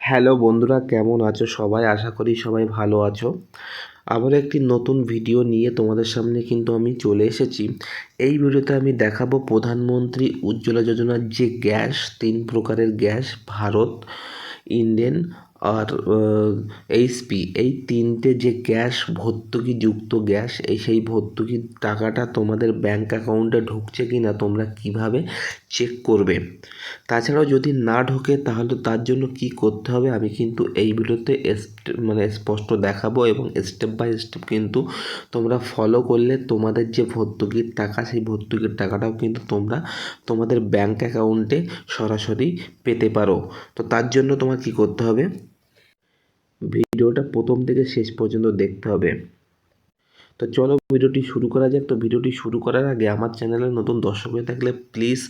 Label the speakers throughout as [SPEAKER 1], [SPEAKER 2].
[SPEAKER 1] Hello বন্ধুরা, কেমন আছো সবাই? আশা করি সবাই ভালো আছো। আবার একটি নতুন ভিডিও নিয়ে তোমাদের সামনে কিন্তু আমি চলে এসেছি। এই ভিডিওতে আমি দেখাবো প্রধানমন্ত্রী উজ্জ্বলা যোজনার যে গ্যাস, তিন প্রকারের গ্যাস, ভারত, ইন্ডেন আর এইচপি এই তিনটে যে গ্যাস, ভর্তুকিযুক্ত গ্যাস, এই সেই ভর্তুকির টাকাটা তোমাদের ব্যাঙ্ক অ্যাকাউন্টে ঢুকছে কি না তোমরা কীভাবে চেক করবে? তাছাড়াও যদি না ঢোকে, তাহলে তার জন্য কি করতে হবে? আমি কিন্তু এই ভিডিওতে মানে স্পষ্ট দেখাবো এবং স্টেপ বাই স্টেপ কিন্তু তোমরা ফলো করলে তোমাদের যে ভর্তুকির টাকা, সেই ভর্তুকির টাকাটাও কিন্তু তোমরা তোমাদের ব্যাঙ্ক অ্যাকাউন্টে সরাসরি পেতে পারো। তো তার জন্য তোমার কি করতে হবে? ভিডিওটা প্রথম থেকে শেষ পর্যন্ত দেখতে হবে। তো চলো ভিডিওটি শুরু করা যাক। তো ভিডিওটি শুরু করার আগে আমার চ্যানেলে নতুন দর্শক হয়ে থাকলে প্লিজ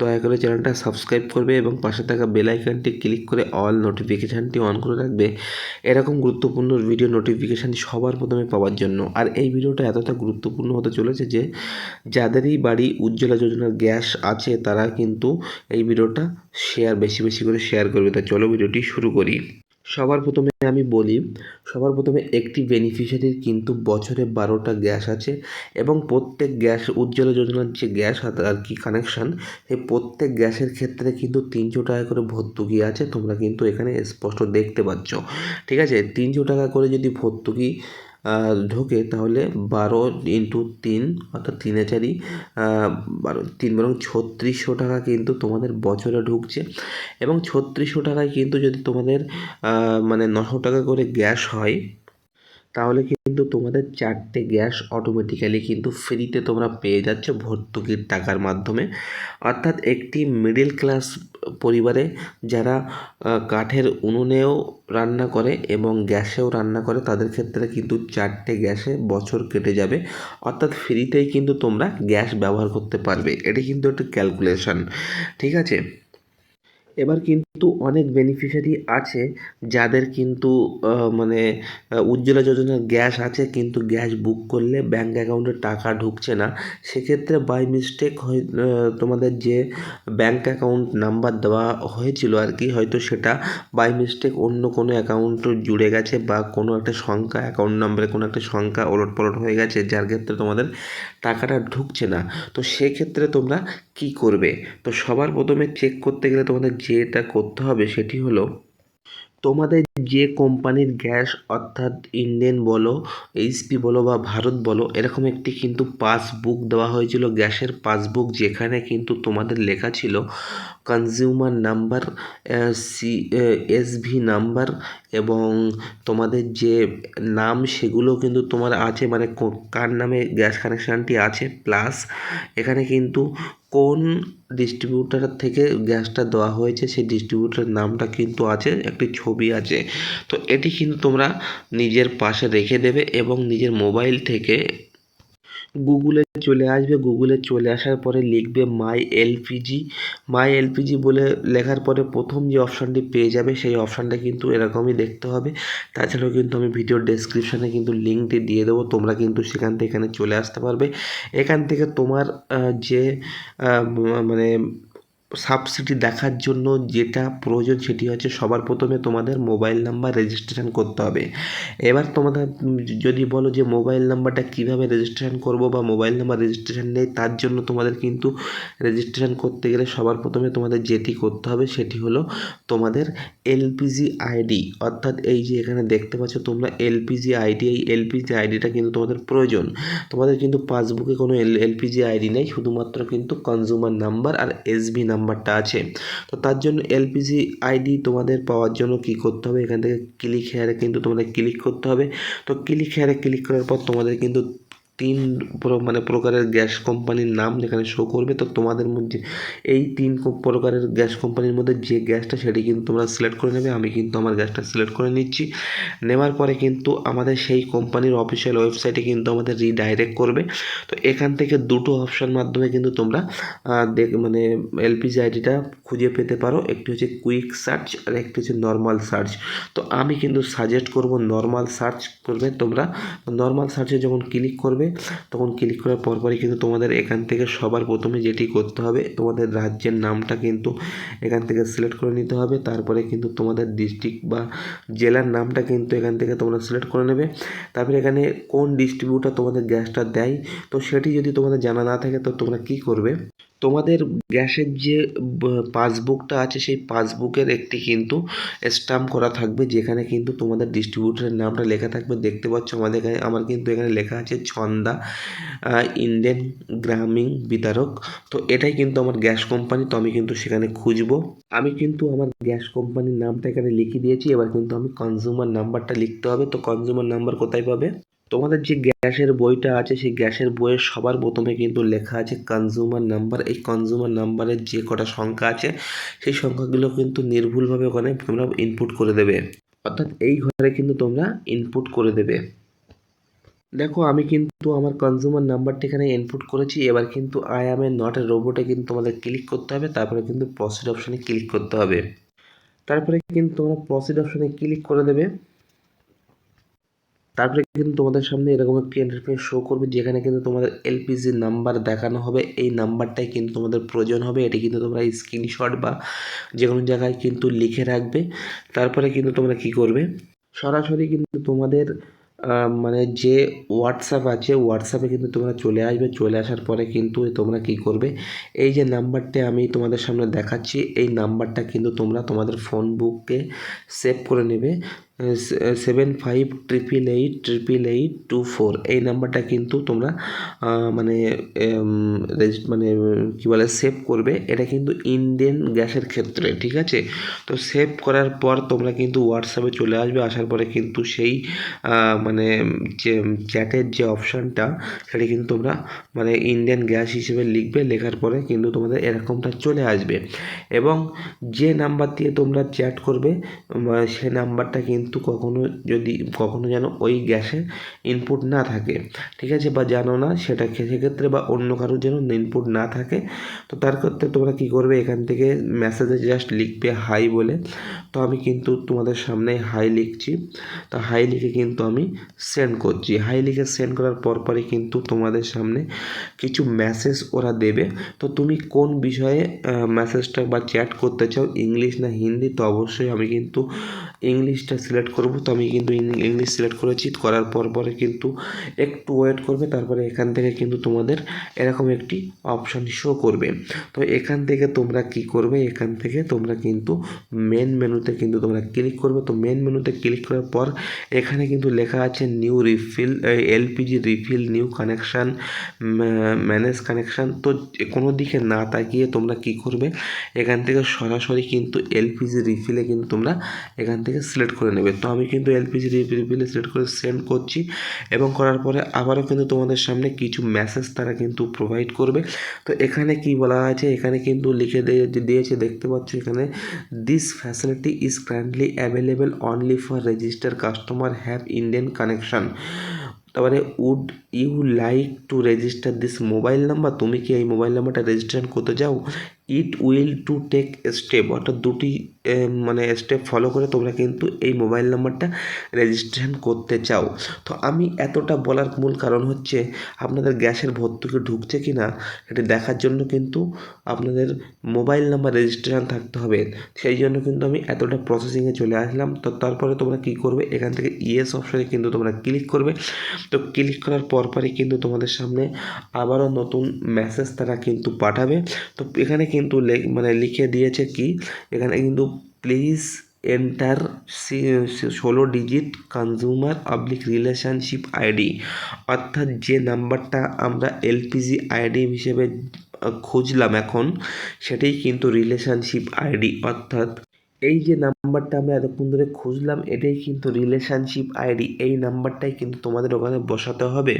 [SPEAKER 1] দয়া করে চ্যানেলটা সাবস্ক্রাইব করবে এবং পাশে থাকা বেল আইকনটি ক্লিক করে অল নোটিফিকেশানটি অন করে রাখবে। এরকম গুরুত্বপূর্ণ ভিডিও নোটিফিকেশান সবার প্রথমে পাওয়ার জন্য। আর এই ভিডিওটা এতটা গুরুত্বপূর্ণ হতে চলেছে যে, যাদেরই বাড়ি উজ্জ্বলা যোজনার গ্যাস আছে, তারা কিন্তু এই ভিডিওটা শেয়ার বেশি বেশি করে শেয়ার করবে। তা চলো ভিডিওটি শুরু করি। সবার প্রথমে আমি বলি, সবার প্রথমে একটি বেনিফিশিয়ারির কিন্তু বছরে বারোটা গ্যাস আছে এবং প্রত্যেক গ্যাস উজ্জ্বলা যোজনার যে গ্যাস আর কি কানেকশান সেই প্রত্যেক গ্যাসের ক্ষেত্রে কিন্তু তিনশো টাকা করে ভর্তুকি আছে। তোমরা কিন্তু এখানে স্পষ্ট দেখতে পাচ্ছ। ঠিক আছে? তিনশো টাকা করে যদি ভর্তুকি ঢোকে, তাহলে বারো ইন্টু তিন, অর্থাৎ তিনে চারি বারো, তিন বরং ছত্রিশশো টাকা কিন্তু তোমাদের বছরে ঢুকছে। এবং ছত্রিশশো টাকায় কিন্তু যদি তোমাদের মানে নশো টাকা করে গ্যাস হয় তাহলে কিন্তু তোমাদের চারটে গ্যাস অটোমেটিক্যালি কিন্তু ফ্রিতে তোমরা পেয়ে যাচ্ছ ভর্তুকির টাকার মাধ্যমে। অর্থাৎ একটি মিডিল ক্লাস পরিবারে যারা কাঠের উনুনেও রান্না করে এবং গ্যাসেও রান্না করে, তাদের ক্ষেত্রে কিন্তু চারটে গ্যাসে বছর কেটে যাবে। অর্থাৎ ফ্রিতেই কিন্তু তোমরা গ্যাস ব্যবহার করতে পারবে। এটি কিন্তু একটি ক্যালকুলেশন ঠিক আছে? এবার কিন্তু অনেক বেনিফিশিয়ারি আছে যাদের কিন্তু মানে উজ্জ্বলা যোজনার গ্যাস আছে, কিন্তু গ্যাস বুক করলে ব্যাঙ্ক অ্যাকাউন্টে টাকা ঢুকছে না। সেক্ষেত্রে বাই মিস্টেক হয় তোমাদের যে ব্যাঙ্ক অ্যাকাউন্ট নাম্বার দেওয়া হয়েছিল আর কি হয়তো সেটা বাই মিস্টেক অন্য কোনো অ্যাকাউন্ট জুড়ে গেছে বা কোনো একটা সংখ্যা অ্যাকাউন্ট নাম্বারে কোনো একটা সংখ্যা ওলট পলট হয়ে গেছে, যার ক্ষেত্রে তোমাদের টাকাটা ঢুকছে না। তো সেক্ষেত্রে তোমরা কি করবে? তো সবার প্রথমে চেক করতে গেলে তোমাদের যেটা করতে হবে সেটি হলো, তোমাদের যে কোম্পানির গ্যাস অর্থাৎ ইন্ডেন বলো এইচপি বলো বা ভারত বলো, এরকম একটি কিন্তু পাসবুক দেওয়া হয়েছিল। গ্যাসের পাসবুক যেখানে কিন্তু তোমাদের লেখা ছিল consumer number C SV number এবং তোমাদের যে নাম, সেগুলো কিন্তু তোমার আছে মানে কার নামে গ্যাস কানেকশানটি আছে? প্লাস এখানে কিন্তু কোন ডিস্ট্রিবিউটার থেকে গ্যাসটা দেওয়া হয়েছে, সেই ডিস্ট্রিবিউটার নামটা কিন্তু আছে, একটি ছবি আছে। তো এটি কিন্তু তোমরা নিজের পাশে রেখে দেবে এবং নিজের মোবাইল থেকে গুগলে চলে আসবে। গুগলে চলে আসার পরে লিখবে মাই এলপিজি মাই এলপিজি বলে লেখার পরে প্রথম যে অপশানটি পেয়ে যাবে, সেই অপশানটা কিন্তু এরকমই দেখতে হবে। তাছাড়াও কিন্তু আমি ভিডিও ডেসক্রিপশানে কিন্তু লিঙ্কটি দিয়ে দেবো। তোমরা কিন্তু সেখান থেকে এখানে চলে আসতে পারবে। এখান থেকে তোমার যে মানে সাবসিডি দেখার জন্য যেটা প্রয়োজন সেটি হচ্ছে সবার প্রথমে তোমাদের মোবাইল নাম্বার রেজিস্ট্রেশন করতে হবে। এবার তোমাদের যদি বলো যে মোবাইল নাম্বারটা কীভাবে রেজিস্ট্রেশন করব বা মোবাইল নাম্বার রেজিস্ট্রেশন নেই, তার জন্য তোমাদের কিন্তু রেজিস্ট্রেশন করতে গেলে সবার প্রথমে তোমাদের যেটি করতে হবে সেটি হলো তোমাদের এলপিজি আইডি অর্থাৎ এই যে এখানে দেখতে পাচ্ছ তোমরা এলপিজি আইডি এই এলপিজি আইডিটা কিন্তু তোমাদের প্রয়োজন। তোমাদের কিন্তু পাসবুকে কোনো এল এলপিজি আইডি নেই, শুধুমাত্র কিন্তু কনজিউমার নাম্বার আর এসবি নাম্বার নাম্বারটা আছে। তো তার জন্য এলপিজি আইডি তোমাদের পাওয়ার জন্য কি করতে হবে? এখান থেকে ক্লিক হেয়ারে কিন্তু তোমাদের ক্লিক করতে হবে। তো ক্লিক হেয়ারে ক্লিক করার পর তোমাদের কিন্তু তিন মানে প্রকারের গ্যাস কোম্পানির নাম যেখানে শো করবে, তো তোমাদের মধ্যে এই তিন প্রকারের গ্যাস কোম্পানির মধ্যে যে গ্যাসটা সেটি কিন্তু তোমরা সিলেক্ট করে নেবে, আমি কিন্তু আমার গ্যাসটা সিলেক্ট করে নিচ্ছি। নেওয়ার পরে কিন্তু আমাদের সেই কোম্পানির অফিসিয়াল ওয়েবসাইটে কিন্তু আমাদের রিডাইরেক্ট করবে। তো এখান থেকে দুটো অপশান মাধ্যমে কিন্তু তোমরা দেখ মানে এলপিজি আইডিটা খুঁজে পেতে পারো। একটি হচ্ছে কুইক সার্চ আর একটি হচ্ছে নর্মাল সার্চ তো আমি কিন্তু সাজেস্ট করব নর্মাল সার্চ করবে তোমরা। নর্মাল সার্চে যখন ক্লিক করবে হবে, তখন ক্লিক করার পরপরই কিন্তু তোমাদের এখান থেকে সবার প্রথমে যেটি করতে হবে, তোমাদের রাজ্যের নামটা কিন্তু এখান থেকে সিলেক্ট করে নিতে হবে, তারপরে কিন্তু তোমাদের ডিস্ট্রিক্ট বা জেলার নামটা কিন্তু এখান থেকে তোমরা সিলেক্ট করে নেবে। তারপরে এখানে কোন ডিস্ট্রিবিউটার তোমাদের গ্যাসটা দেয়, তো সেটি যদি তোমাদের জানা না থাকে, তো তোমরা কী করবে? তোমাদের গ্যাসের যে পাসবুকটা আছে, সেই পাসবুকের একটি কিন্তু স্টাম্প করা থাকবে, যেখানে কিন্তু তোমাদের ডিস্ট্রিবিউটরের নামটা লেখা থাকবে। দেখতে পাচ্ছ আমাদের এখানে, আমার কিন্তু এখানে লেখা আছে ছন্দা ইন্ডিয়ান গ্রামীণ বিতরক তো এটাই কিন্তু আমার গ্যাস কোম্পানি, তো আমি কিন্তু সেখানে খুঁজবো। আমি কিন্তু আমার গ্যাস কোম্পানির নামটা এখানে লিখে দিয়েছি, এবার কিন্তু আমি কনজিউমার নাম্বারটা লিখতে হবে। তো কনজিউমার নাম্বার কোথায় পাবে? তোমাদের যে গ্যাসের বইটা আছে, সেই গ্যাসের বইয়ের সবার প্রথমে কিন্তু লেখা আছে কনজিউমার নাম্বার এই কনজিউমার নাম্বারের যে কটা সংখ্যা আছে, সেই সংখ্যাগুলো কিন্তু নির্ভুলভাবে ওখানে তোমরা ইনপুট করে দেবে। অর্থাৎ এই ঘরে কিন্তু তোমরা ইনপুট করে দেবে। দেখো, আমি কিন্তু আমার কনজিউমার নাম্বারটা এখানে ইনপুট করেছি। এবার কিন্তু I am A not a রোবটে কিন্তু তোমাদের ক্লিক করতে হবে। তারপরে কিন্তু প্রসিড অপশানে ক্লিক করতে হবে। তারপরে কিন্তু তোমরা প্রসিড অপশানে ক্লিক করে দেবে। তারপরে কিন্তু তোমাদের সামনে এরকম একটি ইন্টারফেস শো করবে, যেখানে কিন্তু তোমাদের এলপিজি নাম্বার দেখানো হবে। এই নাম্বারটাই কিন্তু তোমাদের প্রয়োজন হবে। এটি কিন্তু তোমরা স্ক্রিনশট বা যে কোনো জায়গায় কিন্তু লিখে রাখবে। তারপরে কিন্তু তোমরা কি করবে? সরাসরি কিন্তু তোমাদের মানে যে হোয়াটসঅ্যাপ আছে হোয়াটসঅ্যাপে কিন্তু তোমরা চলে আসবে। চলে আসার পরে কিন্তু তোমরা কি করবে? এই যে নাম্বারটা আমি তোমাদের সামনে দেখাচ্ছি, এই নাম্বারটা কিন্তু তোমরা তোমাদের ফোন বুকে সেভ করে নেবে। Seven five triple eight triple eight two four এই নাম্বারটা কিন্তু তোমরা মানে মানে কী বলে সেভ করবে। এটা কিন্তু ইন্ডিয়ান গ্যাসের ক্ষেত্রে, ঠিক আছে? তো সেভ করার পর তোমরা কিন্তু হোয়াটসঅ্যাপে চলে আসবে। আসার পরে কিন্তু সেই মানে যে চ্যাটের যে অপশানটা সেটা কিন্তু তোমরা মানে ইন্ডিয়ান গ্যাস হিসেবে লিখবে। লেখার পরে কিন্তু তোমাদের এরকমটা চলে আসবে। এবং যে নাম্বার দিয়ে তোমরা চ্যাট করবে সে নাম্বারটা কিন্তু কিন্তু কখনো যদি, কখনো যেন ওই গ্যাসে ইনপুট না থাকে। ঠিক আছে? বা জানো না সেটা সেক্ষেত্রে বা অন্য কারোর যেন ইনপুট না থাকে, তো তার ক্ষেত্রে তোমরা কী করবে? এখান থেকে মেসেজে জাস্ট লিখবে হাই বলে। তো আমি কিন্তু তোমাদের সামনে হাই লিখছি। তো হাই লিখে কিন্তু আমি সেন্ড করছি। হাই লিখে সেন্ড করার পর পরপরই কিন্তু তোমাদের সামনে কিছু মেসেজ ওরা দেবে। তো তুমি কোন বিষয়ে মেসেজটা বা চ্যাট করতে চাও, ইংলিশ না হিন্দি, তো অবশ্যই আমি কিন্তু ইংলিশটা সিলেক্ট করব, তো আমি কিন্তু ইংলিশ সিলেক্ট করেছি। করার পর পরে কিন্তু একটু ওয়েট করবে, তারপরে এখান থেকে কিন্তু তোমাদের এরকম একটি অপশান শো করবে। তো এখান থেকে তোমরা কি করবে? এখান থেকে তোমরা কিন্তু মেন মেনুতে কিন্তু তোমরা ক্লিক করবে। তো মেন মেনুতে ক্লিক করার পর এখানে কিন্তু লেখা আছে new refill LPG refill new connection manage connection তো কোনো দিকে না তাকিয়ে তোমরা কি করবে? এখান থেকে সরাসরি কিন্তু এলপিজি রিফিলে কিন্তু তোমরা এখান থেকে সিলেক্ট করে নেবে। তো আমি কিন্তু এলপিজি রিফিলে সিলেক্ট করে সেন্ড করছি এবং করার পরে আবারও কিন্তু তোমাদের সামনে কিছু মেসেজ তারা কিন্তু প্রোভাইড করবে। তো এখানে কি বলা আছে এখানে কিন্তু লিখে দিয়েছে, দেখতে পাচ্ছ এখানে this facility is currently available only for register customer have Indian connection তারপরে would you like to register this mobile number তুমি কি এই মোবাইল নাম্বারটা রেজিস্ট্রেশন করতে চাও? It will two take step, অর্থাৎ দুটি মানে স্টেপ ফলো করে তোমরা কিন্তু এই মোবাইল নাম্বারটা রেজিস্ট্রেশন করতে চাও। তো আমি এতটা বলার মূল কারণ হচ্ছে, আপনাদের গ্যাসের ভর্তুকি ঢুকছে কি না সেটা দেখার জন্য কিন্তু আপনাদের মোবাইল নাম্বার রেজিস্ট্রেশন থাকতে হবে। সেই জন্য কিন্তু আমি এতটা প্রসেসিংয়ে চলে আসলাম। তো তারপরে তোমরা কী করবে, এখান থেকে ইয়েস অপশানে কিন্তু তোমরা ক্লিক করবে। তো ক্লিক করার পরপরই কিন্তু তোমাদের সামনে আবারও নতুন মেসেজ তারা কিন্তু পাঠাবে। তো এখানে কিন্তু মানে লিখে দিয়েছে কি? এখানে কিন্তু প্লিজ এন্টার ষোলো digit consumer public relationship ID অর্থাৎ যে নাম্বারটা আমরা এলপিজি আইডি হিসেবে খুঁজলাম এখন, সেটাই কিন্তু রিলেশনশিপ আইডি অর্থাৎ এই যে নাম্বারটা আমরা এতক্ষণ ধরে খুঁজলাম, এটাই কিন্তু রিলেশনশিপ আইডি এই নাম্বারটাই কিন্তু তোমাদের ওখানে বসাতে হবে।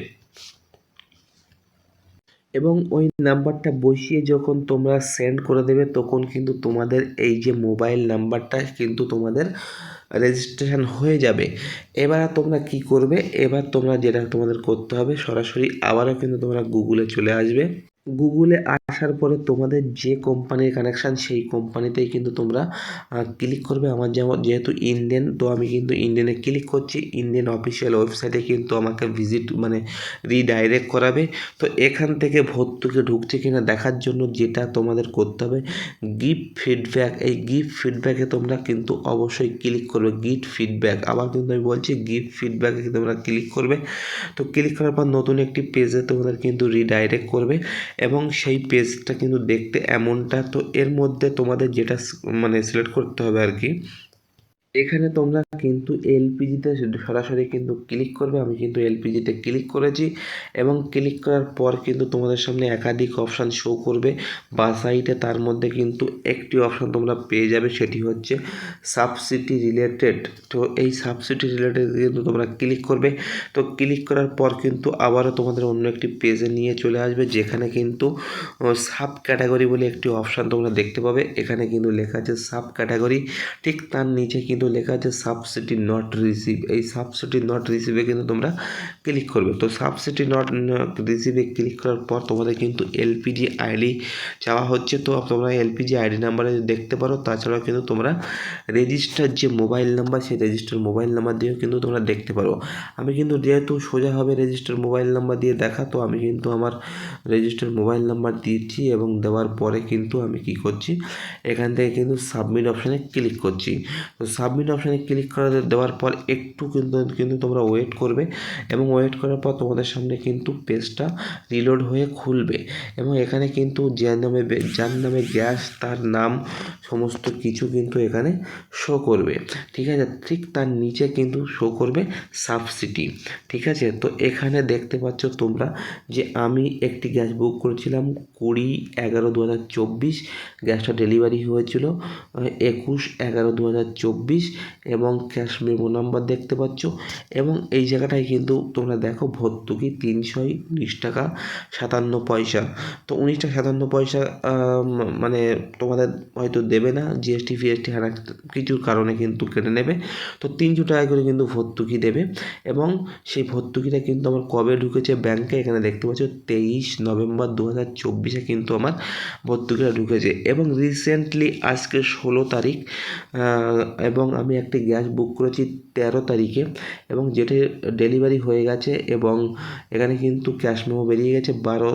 [SPEAKER 1] এবং ওই নাম্বারটা বসিয়ে যখন তোমরা সেন্ড করে দেবে, তখন কিন্তু তোমাদের এই যে মোবাইল নাম্বারটা কিন্তু তোমাদের রেজিস্ট্রেশন হয়ে যাবে। এবার তোমরা কি করবে? এবার তোমরা যেটা তোমাদের করতে হবে, সরাসরি আবারও কিন্তু তোমরা গুগলে চলে আসবে। গুগলে আসার পরে তোমাদের যে কোম্পানির কানেকশান সেই কোম্পানিতেই কিন্তু তোমরা ক্লিক করবে। আমার যেমন, যেহেতু ইন্ডিয়ান তো আমি কিন্তু ইন্ডিয়ানে ক্লিক করছি। ইন্ডিয়ান অফিসিয়াল ওয়েবসাইটে কিন্তু আমাকে ভিজিট মানে রিডাইরেক্ট করাবে। তো এখান থেকে ভর্তুকি ঢুকছে কিনা দেখার জন্য যেটা তোমাদের করতে হবে গিফট ফিডব্যাক এই গিফট ফিডব্যাকে তোমরা কিন্তু অবশ্যই ক্লিক করবে। গিফট ফিডব্যাক আবার কিন্তু আমি বলছি গিফট ফিডব্যাকে তোমরা ক্লিক করবে। তো ক্লিক করার পর নতুন একটি পেজে তোমাদের কিন্তু রিডাইরেক্ট করবে। এবং সেই পেজটা কিন্তু দেখতে এমনটা, তো এর মধ্যে তোমাদের যেটা মানে সিলেক্ট করতে হবে আর কি এখানে তোমরা কিন্তু এলপিজিতে সরাসরি কিন্তু ক্লিক করবে। আমি কিন্তু এলপিজিতে ক্লিক করেছি এবং ক্লিক করার পর কিন্তু তোমাদের সামনে একাধিক অপশান শো করবে। বা সাইডে তার মধ্যে কিন্তু একটি অপশান তোমরা পেয়ে যাবে, সেটি হচ্ছে সাবসিডি রিলেটেড তো এই সাবসিডি রিলেটেড কিন্তু তোমরা ক্লিক করবে। তো ক্লিক করার পর কিন্তু আবারও তোমাদের অন্য একটি পেজে নিয়ে চলে আসবে, যেখানে কিন্তু সাব ক্যাটাগরি বলে একটি অপশান তোমরা দেখতে পাবে। এখানে কিন্তু লেখা আছে সাব ক্যাটাগরি ঠিক তার নিচে কিন্তু কিন্তু লেখা আছে সাবসিডি নট রিসিভ এই সাবসিডি নট রিসিভে কিন্তু তোমরা ক্লিক করবে। তো সাবসিডি নট রিসিভে ক্লিক করার পর তোমাদের কিন্তু এলপিজি আইডি চাওয়া হচ্ছে। তো তোমরা এলপিজি আইডি নাম্বারে দেখতে পারো। তাছাড়াও কিন্তু তোমরা রেজিস্টার যে মোবাইল নাম্বার সেই রেজিস্টার মোবাইল নাম্বার দিয়েও কিন্তু তোমরা দেখতে পারো। আমি কিন্তু যেহেতু সোজা হবে রেজিস্টার মোবাইল নাম্বার দিয়ে দেখা, তো আমি কিন্তু আমার রেজিস্টার মোবাইল নাম্বার দিচ্ছি এবং দেওয়ার পরে কিন্তু আমি কি করছি, এখান থেকে কিন্তু সাবমিট অপশানে ক্লিক করছি। তো সাব সাবমিট অপশানে ক্লিক করে দেওয়ার পর একটু কিন্তু কিন্তু তোমরা ওয়েট করবে এবং ওয়েট করার পর তোমাদের সামনে কিন্তু পেজটা রিলোড হয়ে খুলবে এবং এখানে কিন্তু যার নামে যার নামে গ্যাস তার নাম সমস্ত কিছু কিন্তু এখানে শো করবে। ঠিক আছে? ঠিক তার নিচে কিন্তু শো করবে সাবসিডি ঠিক আছে? তো এখানে দেখতে পাচ্ছ তোমরা যে আমি একটি গ্যাস বুক করেছিলাম কুড়ি এগারো দু হাজার চব্বিশ গ্যাসটা ডেলিভারি হয়েছিল একুশ এগারো দু হাজার চব্বিশ। এবং ক্যাশ মেমো নাম্বার দেখতে পাচ্ছ। এবং এই জায়গাটায় কিন্তু তোমরা দেখো ভর্তুকি তিনশো উনিশ টাকা সাতান্ন পয়সা। তো উনিশ টাকা সাতান্ন পয়সা মানে তোমাদের হয়তো দেবে না জিএসটি ফিএসটি হারা কিছুর কারণে কিন্তু কেটে নেবে। তো তিনশো টাকা করে কিন্তু ভর্তুকি দেবে এবং সেই ভর্তুকিটা কিন্তু আমার কবে ঢুকেছে ব্যাংকে এখানে দেখতে পাচ্ছ তেইশ নভেম্বর দু হাজার চব্বিশে কিন্তু আমার ভর্তুকিটা ঢুকেছে। এবং রিসেন্টলি আজকে ষোলো তারিখ এবং আমি একটি গ্যাস বুক করেছি তেরো তারিখে এবং যেটি ডেলিভারি হয়ে গেছে এবং এখানে কিন্তু ক্যাশ মেমো বেরিয়ে গেছে। বারো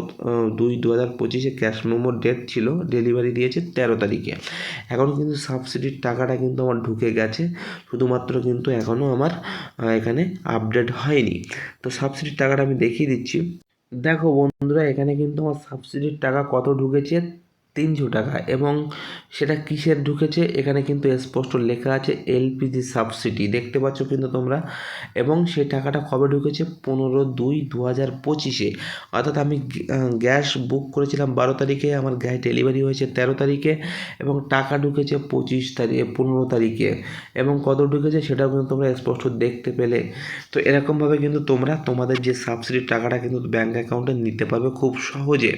[SPEAKER 1] দুই দু হাজার পঁচিশে ক্যাশ মেমোর ডেট ছিল, ডেলিভারি দিয়েছে তেরো তারিখে। এখন কিন্তু সাবসিডির টাকাটা কিন্তু আমার ঢুকে গেছে, শুধুমাত্র কিন্তু এখনও আমার এখানে আপডেট হয়নি। তো সাবসিডির টাকাটা আমি দেখিয়ে দিচ্ছি। দেখো বন্ধুরা, এখানে কিন্তু আমার সাবসিডির টাকা কত ঢুকেছে? তিনশো টাকা এবং সেটা কিসের ঢুকেছে? এখানে কিন্তু স্পষ্ট লেখা আছে এলপিজি সাবসিডি, দেখতে পাচ্ছ কিন্তু তোমরা। এবং সেই টাকাটা কবে ঢুকেছে? পনেরো দুই দু হাজার পঁচিশে। অর্থাৎ আমি গ্যাস বুক করেছিলাম বারো তারিখে, আমার গ্যাস ডেলিভারি হয়েছে তেরো তারিখে এবং টাকা ঢুকেছে পঁচিশ তারিখে, পনেরো তারিখে। এবং কত ঢুকেছে সেটাও কিন্তু তোমরা স্পষ্ট দেখতে পেলে। তো এরকমভাবে কিন্তু তোমরা তোমাদের যে সাবসিডির টাকাটা কিন্তু ব্যাঙ্ক অ্যাকাউন্টে নিতে পারবে খুব সহজে।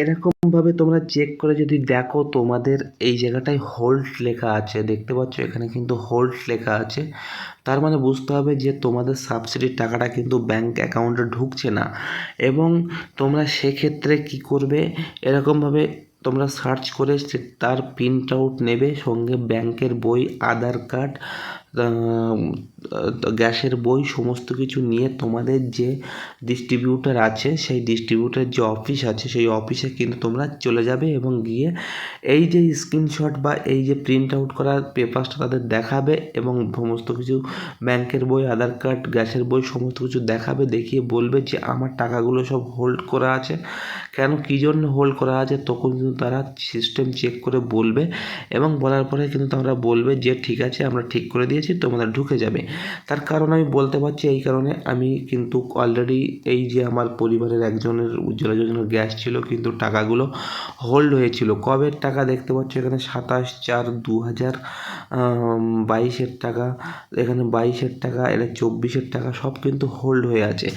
[SPEAKER 1] এরকমভাবে তোমরা চেক করে যদি দেখো, তোমাদের এই জায়গাটায় হোল্ড লেখা আছে। দেখতে পাচ্ছ, এখানে কিন্তু হোল্ড লেখা আছে। তার মানে বুঝতে হবে যে তোমাদের সাবসিডির টাকাটা কিন্তু ব্যাঙ্ক অ্যাকাউন্টে ঢুকছে না। এবং তোমরা সেক্ষেত্রে কি করবে, এরকমভাবে তোমরা সার্চ করে তার প্রিন্ট আউট নেবে, সঙ্গে ব্যাংকের বই আধার কার্ড গ্যাসের বই সমস্ত কিছু নিয়ে তোমাদের যে ডিস্ট্রিবিউটার আছে, সেই ডিস্ট্রিবিউটার যে অফিস আছে, সেই অফিসে কিন্তু তোমরা চলে যাবে এবং গিয়ে এই যে স্ক্রিনশট বা এই যে প্রিন্ট আউট করা পেপারসটা তাদের দেখাবে এবং সমস্ত কিছু ব্যাংকের বই আধার কার্ড গ্যাসের বই সমস্ত কিছু দেখাবে, দেখিয়ে বলবে যে আমার টাকাগুলো সব হোল্ড করা আছে। কেন, কী জন্য হোল্ড করা আছে, তখন কিন্তু তারা সিস্টেম চেক করে বলবে এবং বলার পরে কিন্তু তারা বলবে যে, ঠিক আছে, আমরা ঠিক করে দিয়েছি, তোমাদের ঢুকে যাবে। তার কারণ আমি বলতে পারছি, এই কারণে আমি কিন্তু অলরেডি এই যে আমার পরিবারের একজনের উজ্জ্বলা যোজনার গ্যাস ছিল, কিন্তু টাকাগুলো হোল্ড হয়েছিল। কবের টাকা দেখতে পাচ্ছ, এখানে সাতাশ চার দু হাজার বাইশের টাকা, এখানে বাইশের টাকা এটা চব্বিশের টাকা সব কিন্তু হোল্ড হয়ে আছে।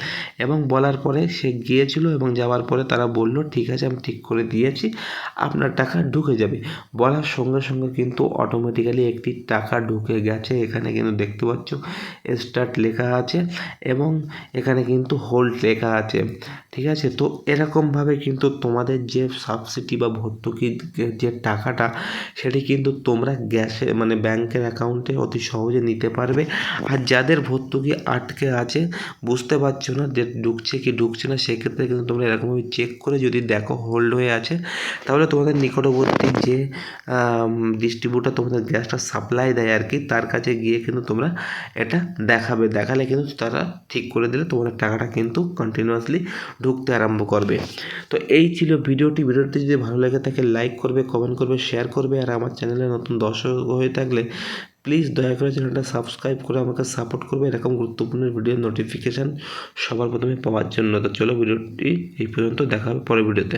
[SPEAKER 1] এবং বলার পরে সে গিয়েছিল এবং যাওয়ার পরে তারা বলল ঠিক আছে, আমি ঠিক করে দিয়েছি, আপনার টাকা ঢুকে যাবে। বলার সঙ্গে সঙ্গে কিন্তু অটোমেটিক্যালি একটি টাকা ঢুকে গেছে। এখানে কিন্তু দেখতে পাচ্ছ স্টার্ট লেখা আছে এবং এখানে কিন্তু হোল্ড লেখা আছে। ঠিক আছে? তো এরকমভাবে কিন্তু তোমাদের যে সাবসিডি বা ভর্তুকির যে টাকাটা, সেটি কিন্তু তোমরা গ্যাসে মানে ব্যাংকের অ্যাকাউন্টে অতি সহজে নিতে পারবে। আর যাদের ভর্তুকি আটকে আছে, বুঝতে পারছ না যে ঢুকছে কি ঢুকছে না, সেক্ষেত্রে কিন্তু তোমরা এরকমভাবে চেক করে যদি দেখো হোল্ড হয়ে আছে, তাহলে তোমাদের নিকটবর্তী যে ডিস্ট্রিবিউটার তোমাদের গ্যাসটা সাপ্লাই দেয় আর কি তার কাছে গিয়ে কিন্তু তোমরা এটা দেখাবে। দেখালে কিন্তু তারা ঠিক করে দিলে তোমাদের টাকাটা কিন্তু কন্টিনিউয়াসলি ঢুকতে আরম্ভ করবে। তো এই ছিল ভিডিওটি। ভিডিওটি যদি ভালো লেগে থাকে লাইক করবে কমেন্ট করবে শেয়ার করবে। আর আমার চ্যানেলে নতুন দর্শক হয়ে থাকলে প্লিজ দয়া করে চ্যানেলটা সাবস্ক্রাইব করে আমাকে সাপোর্ট করবে, এরকম গুরুত্বপূর্ণ ভিডিও নোটিফিকেশান সবার প্রথমে পাওয়ার জন্য। তো চলো ভিডিওটি এই পর্যন্ত দেখা হবে পরের ভিডিওতে